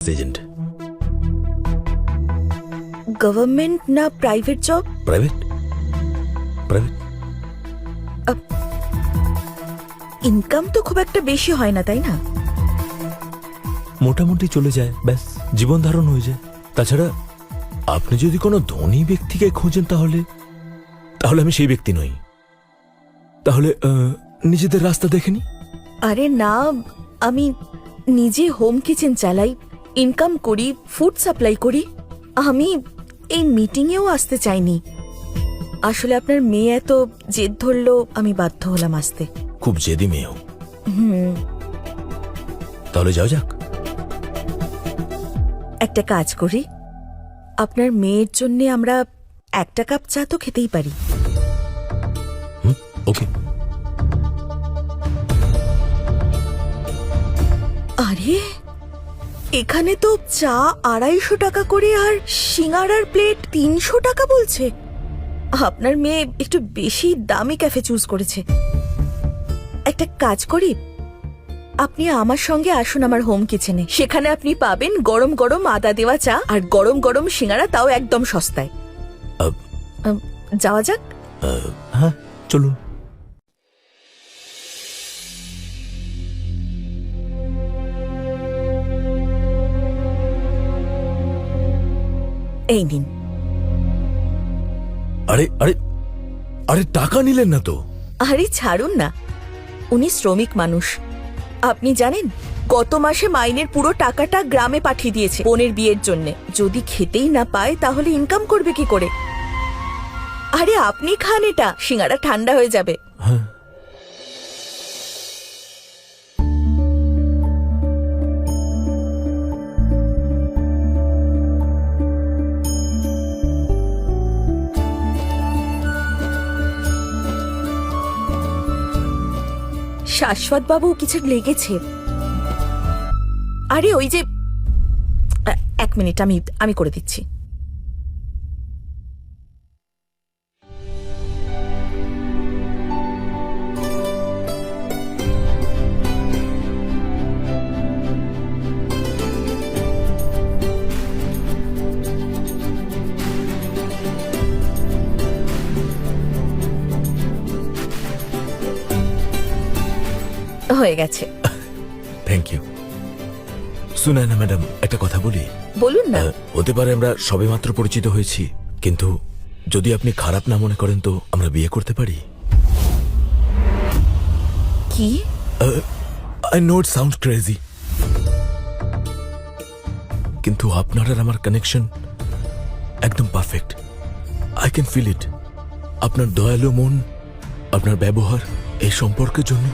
Agent government না private job private private income তো খুব একটা বেশি হয় না তাই না মোটামুটি চলে যায় ব্যাস জীবন ধারণ হয়ে যায় তাছাড়া আপনি যদি কোনো ধনী ব্যক্তিকে খোঁজেন তাহলে তাহলে আমি সেই ব্যক্তি নই তাহলে আহ, নিজেদের রাস্তা দেখেনি আরে না আমি নিজে হোম কিচেন চালাই ইনকাম করি ফুড সাপ্লাই করি আমি এই মিটিংয়েও আসতে চাইনি। আসলে আপনার মেয়ে এত জেদ ধরলো আমি বাধ্য হলাম আসতে। খুব জেদি মেয়েও তাহলে যাও যাক। একটা কাজ করি আপনার মেয়ের জন্য আমরা একটা কাপ চা তো খেতেই পারি। ওকে। আরে এখানে তো চা আড়াইশো টাকা করে আর সিঙ্গারার প্লেট তিনশো টাকা বলছে। আপনার মেয়ে একটু বেশি দামি ক্যাফে চুজ করেছে। একটা কাজ করি আপনি আমার সঙ্গে আসুন আমার হোম কিচেনে। সেখানে আপনি পাবেন গরম গরম আদা দেওয়া চা আর গরম গরম সিঙ্গারা তাও একদম সস্তায়। যাওয়া যাক। হ্যাঁ চলুন। এই নিন। আরে আরে আরে টাকা নিলেন না তো? আরে ছাড়ুন না। উনি শ্রমিক মানুষ। আপনি জানেন গত মাসে মাইনের পুরো টাকাটা গ্রামে পাঠিয়ে দিয়েছে বোনের বিয়ের জন্য। যদি খেতেই না পায় তাহলে ইনকাম করবে কি করে? আরে আপনি খান এটা সিঙ্গারা ঠান্ডা হয়ে যাবে। হ্যাঁ। শাশ্বত বাবু কিছু লেগেছে? আরে ওই যে এক মিনিট আমি আমি করে দিচ্ছি। হয়ে গেছে। থ্যাংক ইউ শুনে না ম্যাডাম একটা কথা বলি? বলুন না। হতে পারে আমরা সবেমাত্র পরিচিত হয়েছি কিন্তু যদি আপনি খারাপ না মনে করেন তো আমরা বিয়ে করতে পারি? কি? I know it sound crazy কিন্তু আপনার আর আমার কানেকশন একদম perfect I can feel it আপনার দয়ালু মন আপনার ব্যবহার এই সম্পর্কের জন্য।